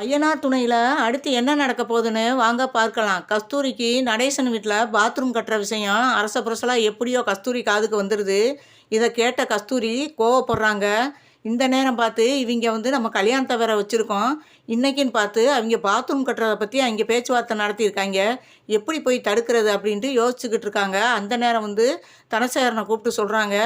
ஐயனார் துணையில் அடுத்து என்ன நடக்க போகுதுன்னு வாங்க பார்க்கலாம். கஸ்தூரிக்கு நடேசன் வீட்டில் பாத்ரூம் கட்டுற விஷயம் அரச புரசலாக எப்படியோ கஸ்தூரி காதுக்கு வந்துடுது இதை கேட்ட கஸ்தூரி கோவப்படுறாங்க. இந்த நேரம் பார்த்து இவங்க வந்து நம்ம கல்யாணத்தை வேற வச்சுருக்கோம். இன்றைக்கின்னு பார்த்து அவங்க பாத்ரூம் கட்டுறதை பற்றி அவங்க பேச்சுவார்த்தை நடத்தியிருக்காங்க. எப்படி போய் தடுக்கிறது அப்படின்ட்டு யோசிச்சுக்கிட்டு இருக்காங்க. அந்த நேரம் வந்து தனசேகரனை கூப்பிட்டு சொல்கிறாங்க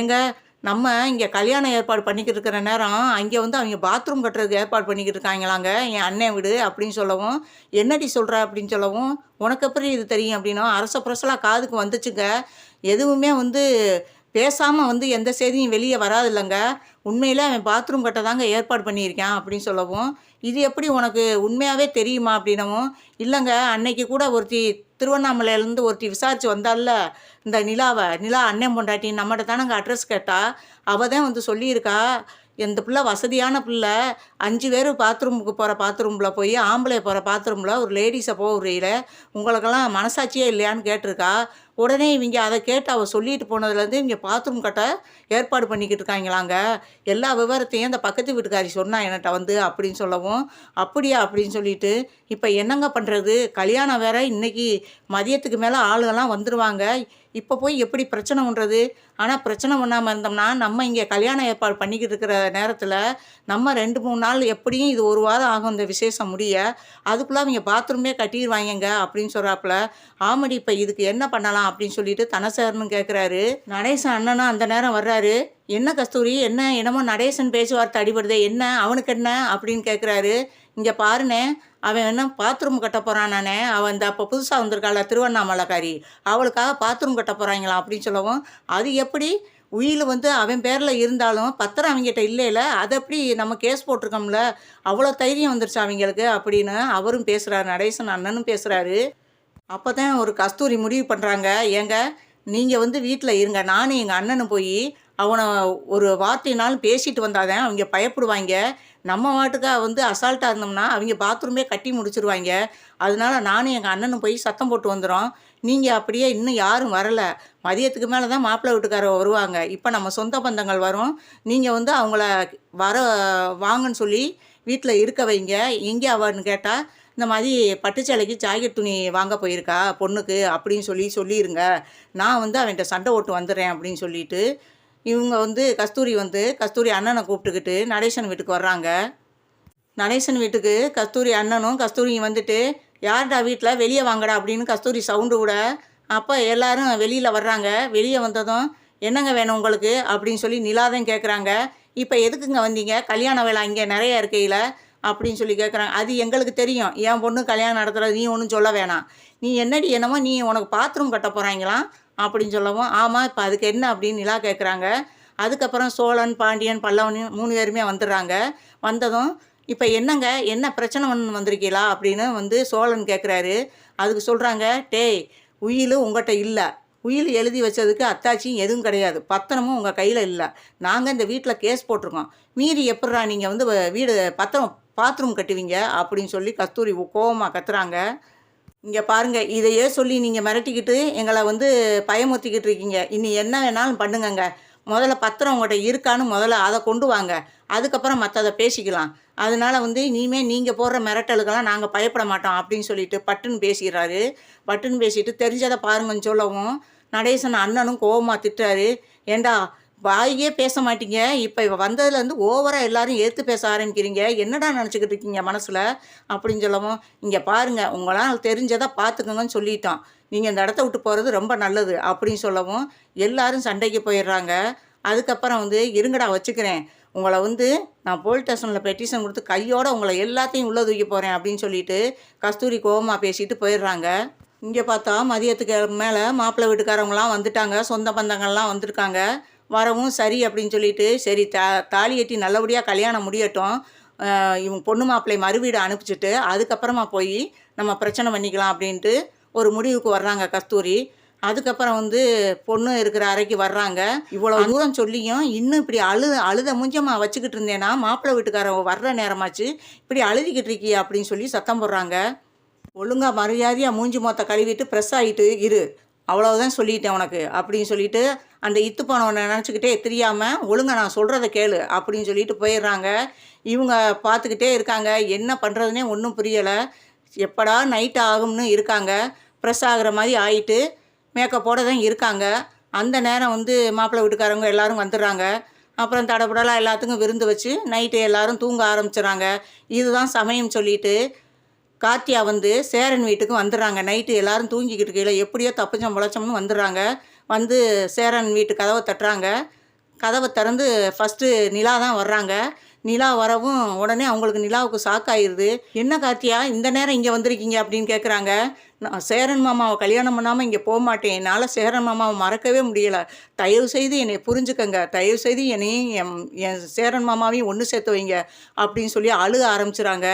எங்கள் நம்ம இங்கே கல்யாணம் ஏற்பாடு பண்ணிக்கிட்டு இருக்கிற நேரம் அங்கே வந்து அவங்க பாத்ரூம் கட்டுறதுக்கு ஏற்பாடு பண்ணிக்கிட்டு இருக்காங்களாங்க? என் அண்ணன் வீடு அப்படின்னு சொல்லவும் என்னடி சொல்கிற அப்படின்னு சொல்லவும் உனக்கு எப்படி இது தெரியும் அப்படின்னா அரச புரசலாக காதுக்கு வந்துச்சுங்க. எதுவுமே வந்து பேசாமல் வந்து எந்த செய்தியும் வெளியே வராது இல்லைங்க உண்மையில் அவன் பாத்ரூம் கட்ட தாங்க ஏற்பாடு பண்ணியிருக்கான் அப்படின்னு சொல்லவும் இது எப்படி உனக்கு உண்மையாகவே தெரியுமா அப்படின்னவும் இல்லைங்க அன்னைக்கு கூட ஒருத்தி திருவண்ணாமலையிலேருந்து ஒருத்தி விசாரித்து வந்தால இந்த நிலாவை. நிலா அண்ணன் பொண்டாட்டி நம்மகிட்ட தானங்க அட்ரஸ் கேட்டா அவள் தான் வந்து சொல்லியிருக்கா இந்த பிள்ளை வசதியான பிள்ளை. அஞ்சு பேர் பாத்ரூமுக்கு போகிற பாத்ரூமில் போய் ஆம்பளை போகிற பாத்ரூமில் ஒரு லேடிஸை போகிற உங்களுக்கெல்லாம் மனசாட்சியே இல்லையான்னு கேட்டிருக்கா. உடனே இவங்க அதை கேட்டு அவள் சொல்லிட்டு போனதுலேருந்து இவங்க பாத்ரூம் கட்ட ஏற்பாடு பண்ணிக்கிட்டு இருக்காங்களாங்க. எல்லா விவரத்தையும் அந்த பக்கத்து வீட்டுக்காரி சொன்னா என்கிட்ட வந்து அப்படின்னு சொல்லவும் அப்படியா? அப்படின்னு சொல்லிட்டு இப்போ என்னங்க பண்ணுறது கல்யாணம் வேற இன்னைக்கு மதியத்துக்கு மேலே ஆளுகள்லாம் வந்துடுவாங்க இப்போ போய் எப்படி பிரச்சனை பண்ணுறது ஆனால் பிரச்சனை பண்ணாமல் இருந்தோம்னா நம்ம இங்கே கல்யாணம் ஏற்பாடு பண்ணிக்கிட்டு இருக்கிற நேரத்தில் நம்ம ரெண்டு மூணு நாள் எப்படியும் இது ஒரு வாரம் ஆகும் இந்த விசேஷம் முடிய. அதுக்குள்ளே அவங்க பாத்ரூமே கட்டிடுவாங்கங்க அப்படின்னு சொல்கிறாப்புல ஆமடி இப்போ இதுக்கு என்ன பண்ணலாம்? அப்படின்னு சொல்லிட்டு தனசேரனும் கேட்குறாரு நடேசன் அண்ணனும் அந்த நேரம் வர்றாரு. என்ன கஸ்தூரி? என்ன என்னமோ நடேசன் பேச்சுவார்த்தை அடிபடுதே என்ன? அவனுக்கு என்ன? அப்படின்னு கேட்குறாரு இங்கே பாருனே அவன் என்ன பாத்ரூம் கட்ட போகிறான் நானே அவன் இந்த அப்போ புதுசாக வந்திருக்காள திருவண்ணாமலைக்காரி. அவளுக்காக பாத்ரூம் கட்ட போகிறாங்களாம் அப்படின்னு சொல்லவும் அது எப்படி? உயில் வந்து அவன் பேரில் இருந்தாலும் பத்திரம் அவங்ககிட்ட இல்லையில அதை எப்படி நம்ம கேஸ் போட்டிருக்கோம்ல? அவ்வளோ தைரியம் வந்துருச்சு அவங்களுக்கு அப்படின்னு அவரும் பேசுகிறாரு நடேசன் அண்ணனும் பேசுகிறாரு அப்போ தான் ஒரு கஸ்தூரி முடிவு பண்ணுறாங்க ஏங்க நீங்கள் வந்து வீட்டில் இருங்க. நானும் எங்கள் அண்ணனும் போய் அவனை ஒரு வார்த்தைனாலும் பேசிட்டு வந்தாதான் அவங்க பயப்படுவாங்க நம்ம வாட்டுக்காக வந்து அசால்ட்டாக இருந்தோம்னா அவங்க பாத்ரூமே கட்டி முடிச்சிருவாங்க அதனால நானும் எங்கள் அண்ணனும் போய் சத்தம் போட்டு வந்துடும் நீங்கள் அப்படியே இன்னும் யாரும் வரலை. மதியத்துக்கு மேலே தான் மாப்பிள்ளை வீட்டுக்காரர் வருவாங்க. இப்போ நம்ம சொந்த பந்தங்கள் வரும். நீங்கள் வந்து அவங்கள வர வாங்கன்னு சொல்லி வீட்டில் இருக்க வைங்க. எங்கே அவன்னு கேட்டால் இந்த மாதிரி பட்டுச்சேலைக்கு ஜாக்கெட் துணி வாங்க போயிருக்கா பொண்ணுக்கு அப்படின்னு சொல்லி சொல்லிடுங்க நான் வந்து அவன்கிட்ட சண்டை ஓட்டு வந்துடுறேன் அப்படின்னு சொல்லிட்டு இவங்க வந்து கஸ்தூரி வந்து கஸ்தூரி அண்ணனை கூப்பிட்டுக்கிட்டு நடேசன் வீட்டுக்கு வர்றாங்க. நடேசன் வீட்டுக்கு கஸ்தூரி அண்ணனும் கஸ்தூரியும் வந்துட்டு யார்டா வீட்டில் வெளியே வாங்கடா அப்படின்னு கஸ்தூரி சவுண்டு விட அப்போ எல்லாரும் வெளியில் வர்றாங்க. வெளியே வந்ததும் என்னங்க வேணும் உங்களுக்கு? அப்படின்னு சொல்லி நிலாதான் கேட்குறாங்க இப்போ எதுக்குங்க வந்தீங்க? கல்யாண வேலை இங்கே நிறைய இருக்கையில். அப்படின்னு சொல்லி கேட்குறாங்க அது எங்களுக்கு தெரியும். என் பொண்ணு கல்யாணம் நடத்துகிறது நீ ஒன்றும் சொல்ல வேணாம். நீ என்னடி என்னமோ நீ உனக்கு பாத்ரூம் கட்ட போகிறாங்களாம் அப்படின்னு சொல்லவும் ஆமாம் இப்போ அதுக்கு என்ன அப்படின்னு நிலா கேட்குறாங்க அதுக்கப்புறம் சோழன் பாண்டியன் பல்லவன் மூணு பேருமே வந்துடுறாங்க. வந்ததும் இப்போ என்னங்க என்ன பிரச்சனை ஒன்று வந்திருக்கீங்களா அப்படின்னு வந்து சோழன் கேட்குறாரு அதுக்கு சொல்கிறாங்க டேய் உயில் உங்கள்கிட்ட இல்லை. உயில் எழுதி வச்சதுக்கு அத்தாச்சியும் எதுவும் கிடையாது. பத்திரமும் உங்கள் கையில் இல்லை. நாங்கள் இந்த வீட்டில் கேஸ் போட்டிருக்கோம். மீறி எப்பட்றா நீங்கள் வந்து வ- வீடு பத்திரம் பாத்ரூம் கட்டுவீங்க? அப்படின்னு சொல்லி கஸ்தூரி கோவமாக கத்துறாங்க. இங்கே பாருங்க இதையே சொல்லி நீங்கள் மிரட்டிக்கிட்டு எங்களை வந்து பயமுறுத்திக்கிட்டு இருக்கீங்க. இனி என்ன வேணாலும் பண்ணுங்கங்க. முதல்ல பத்திரம் உங்கள்கிட்ட இருக்கான்னு முதல்ல அதை கொண்டு வாங்க. அதுக்கப்புறம் மற்றதை பேசிக்கலாம். அதனால வந்து இனிமேல் நீங்கள் போடுற மிரட்டலுக்கெல்லாம் நாங்கள் பயப்பட மாட்டோம் அப்படின்னு சொல்லிட்டு பட்டுன்னு பேசிடுறாரு. பட்டுன்னு பேசிட்டு தெரிஞ்சதை பாருங்கன்னு சொல்லவும் நடேசன் அண்ணனும் கோபமாக திட்டுறாரு. ஏண்டா வாயே பேச மாட்டீங்க. இப்போ இவ வந்ததுலேருந்து ஓவராக எல்லாரும் ஏற்று பேச ஆரம்பிக்கிறீங்க. என்னடா நினச்சிக்கிட்டு இருக்கீங்க மனசில்? அப்படின்னு சொல்லவும் இங்கே பாருங்கள் உங்களால் தெரிஞ்சதை பார்த்துக்கோங்கன்னு சொல்லிட்டான். நீங்கள் இந்த இடத்த விட்டு போகிறது ரொம்ப நல்லது அப்படின்னு சொல்லவும் எல்லாரும் சண்டைக்கு போயிடுறாங்க. அதுக்கப்புறம் வந்து இருங்கடா வச்சுக்கிறேன். உங்களை வந்து நான் போலீஸ் ஸ்டேஷனில் பெட்டிஷன் கொடுத்து கையோடு உங்களை எல்லாத்தையும் உள்ளே தூக்கி போகிறேன் அப்படின்னு சொல்லிட்டு கஸ்தூரி கோவமாக பேசிட்டு போயிடுறாங்க. இங்கே பார்த்தா மதியத்துக்கு மேலே மாப்பிள்ளை வீட்டுக்காரவங்களாம் வந்துட்டாங்க. சொந்த பந்தங்கள்லாம் வந்திருக்காங்க. வரவும் சரி அப்படின்னு சொல்லிட்டு சரி தா தாலி எட்டி நல்லபடியாக கல்யாணம் முடியட்டும். இவங்க பொண்ணு மாப்பிள்ளை மறுவீடு அனுப்பிச்சிட்டு அதுக்கப்புறமா போய் நம்ம பிரச்சனை பண்ணிக்கலாம் அப்படின்ட்டு ஒரு முடிவுக்கு வர்றாங்க கஸ்தூரி. அதுக்கப்புறம் வந்து பொண்ணு இருக்கிற அறைக்கு வர்றாங்க. இவ்வளோ தூரம் சொல்லியும் இன்னும் இப்படி அழு அழுத முஞ்சமாக வச்சுக்கிட்டு இருந்தேன்னா மாப்பிள்ளை வீட்டுக்காரன் வர்ற நேரமாச்சு. இப்படி அழுதிக்கிட்டு இருக்கியே அப்படின்னு சொல்லி சத்தம் போடுறாங்க. ஒழுங்கா மரியாதையாக மூஞ்சி மொத்த கழுவிட்டு ப்ரெஸ் ஆகிட்டு இரு. அவ்வளவுதான் சொல்லிட்டேன் உனக்கு அப்படின்னு சொல்லிட்டு அந்த இத்து போனவனை நினச்சிக்கிட்டே தெரியாமல் ஒழுங்கா நான் சொல்கிறத கேளு அப்படின்னு சொல்லிட்டு போயிடுறாங்க. இவங்க பார்த்துக்கிட்டே இருக்காங்க. என்ன பண்ணுறதுனே ஒன்றும் புரியலை. எப்படா நைட் ஆகும்னு இருக்காங்க. ப்ரெஸ் ஆகுற மாதிரி ஆயிட்டு மேக்கப்போட தான் இருக்காங்க. அந்த நேரம் வந்து மாப்பிள்ளை வீட்டுக்காரங்க எல்லாரும் வந்துடுறாங்க. அப்புறம் தடபடலாம் எல்லாத்துக்கும் விருந்து வச்சு நைட்டு எல்லாரும் தூங்க ஆரம்பிச்சிடுறாங்க இதுதான் சமயம் சொல்லிட்டு கார்த்தியா வந்து சேரன் வீட்டுக்கு வந்துடுறாங்க. நைட்டு எல்லாரும் தூங்கிக்கிட்டு இருக்கையில் எப்படியோ தப்பிச்சோம் முளைச்சோம்னு வந்துடுறாங்க. வந்து சேரன் வீட்டு கதவை தட்டுறாங்க. கதவை திறந்து ஃபஸ்ட்டு நிலா தான் வர்றாங்க. நிலா வரவும் உடனே அவங்களுக்கு நிலாவுக்கு ஷாக் ஆயிடுது என்ன கார்த்தியா இந்த நேரம் இங்கே வந்திருக்கீங்க அப்படின்னு கேட்குறாங்க நான் சேரன் மாமாவை கல்யாணம் பண்ணாமல் இங்கே போக மாட்டேன். என்னால் சேரன் மாமாவை மறக்கவே முடியலை. தயவு செய்து என்னை புரிஞ்சுக்கங்க. தயவு செய்து என்னையும் என் என் சேரன் மாமாவையும் ஒன்று சேர்த்து வைங்க அப்படின்னு சொல்லி அழுக ஆரம்பிச்சுறாங்க.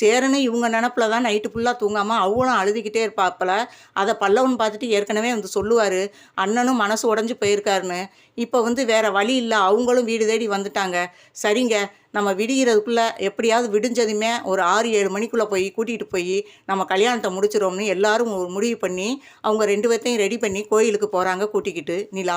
சேரனு இவங்க நினப்பில் தான் நைட்டு ஃபுல்லாக தூங்காமல் அவங்களும் அழுதுகிட்டே இருப்பாப்பில் அதை பல்லவன் பார்த்துட்டு ஏற்கனவே வந்து சொல்லுவார். அண்ணனும் மனசு உடஞ்சி போயிருக்காருன்னு. இப்போ வந்து வேறு வழி இல்லை. அவங்களும் வீடு தேடி வந்துட்டாங்க. சரிங்க. நம்ம விடிகிறதுக்குள்ளே எப்படியாவது விடிஞ்சதுமே ஒரு ஆறு ஏழு மணிக்குள்ளே போய் கூட்டிகிட்டு போய் நம்ம கல்யாணத்தை முடிச்சிடோம்னு எல்லாரும் ஒரு முடிவு பண்ணி அவங்க ரெண்டு பேர்த்தையும் ரெடி பண்ணி கோயிலுக்கு போகிறாங்க கூட்டிக்கிட்டு. நிலா.